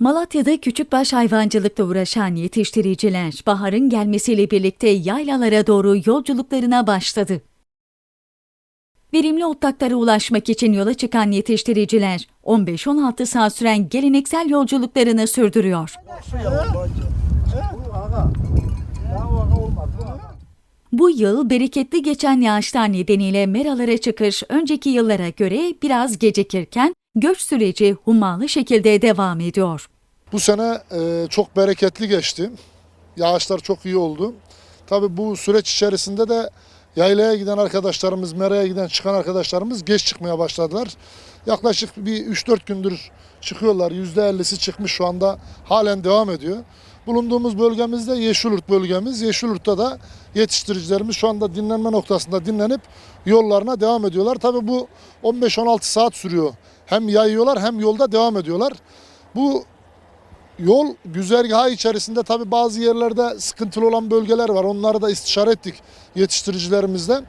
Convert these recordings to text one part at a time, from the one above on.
Malatya'da küçükbaş hayvancılıkla uğraşan yetiştiriciler baharın gelmesiyle birlikte yaylalara doğru yolculuklarına başladı. Verimli otlaklara ulaşmak için yola çıkan yetiştiriciler 15-16 saat süren geleneksel yolculuklarını sürdürüyor. Bu yıl bereketli geçen yağışlar nedeniyle meralara çıkış önceki yıllara göre biraz gecikirken göç süreci hummalı şekilde devam ediyor. Bu sene e, çok bereketli geçti. Yağışlar çok iyi oldu. Tabii bu süreç içerisinde de yaylaya giden arkadaşlarımız, meraya giden çıkan arkadaşlarımız geç çıkmaya başladılar. Yaklaşık bir 3-4 gündür çıkıyorlar. %50'si çıkmış şu anda halen devam ediyor. Bulunduğumuz bölgemizde Yeşilurt bölgemiz. Yeşilurt'ta da yetiştiricilerimiz şu anda dinlenme noktasında dinlenip yollarına devam ediyorlar. Tabii bu 15-16 saat sürüyor. Hem yayıyorlar hem yolda devam ediyorlar. Bu Yol güzergahı içerisinde tabi bazı yerlerde sıkıntılı olan bölgeler var. Onları da istişare ettik yetiştiricilerimizle.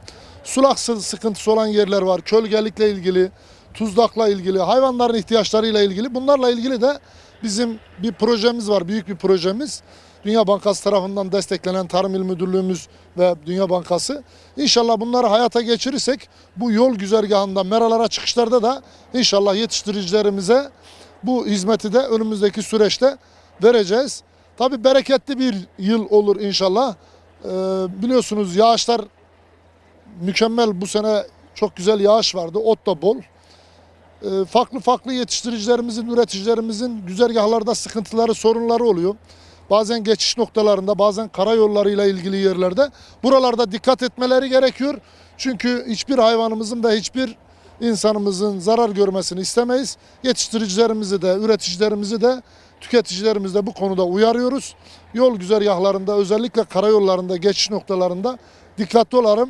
Sulak sı- sıkıntısı olan yerler var. Kölgelikle ilgili, tuzlakla ilgili, hayvanların ihtiyaçlarıyla ilgili. Bunlarla ilgili de bizim bir projemiz var. Büyük bir projemiz. Dünya Bankası tarafından desteklenen Tarım İl Müdürlüğümüz ve Dünya Bankası. İnşallah bunları hayata geçirirsek bu yol güzergahında meralara çıkışlarda da inşallah yetiştiricilerimize bu hizmeti de önümüzdeki süreçte vereceğiz. Tabi bereketli bir yıl olur inşallah. Ee, biliyorsunuz yağışlar mükemmel bu sene çok güzel yağış vardı. Ot da bol. Ee, farklı farklı yetiştiricilerimizin, üreticilerimizin güzergahlarda sıkıntıları, sorunları oluyor. Bazen geçiş noktalarında, bazen karayollarıyla ilgili yerlerde. Buralarda dikkat etmeleri gerekiyor. Çünkü hiçbir hayvanımızın ve hiçbir insanımızın zarar görmesini istemeyiz. Yetiştiricilerimizi de, üreticilerimizi de, tüketicilerimizi de bu konuda uyarıyoruz. Yol güzergahlarında özellikle karayollarında, geçiş noktalarında dikkatli olalım.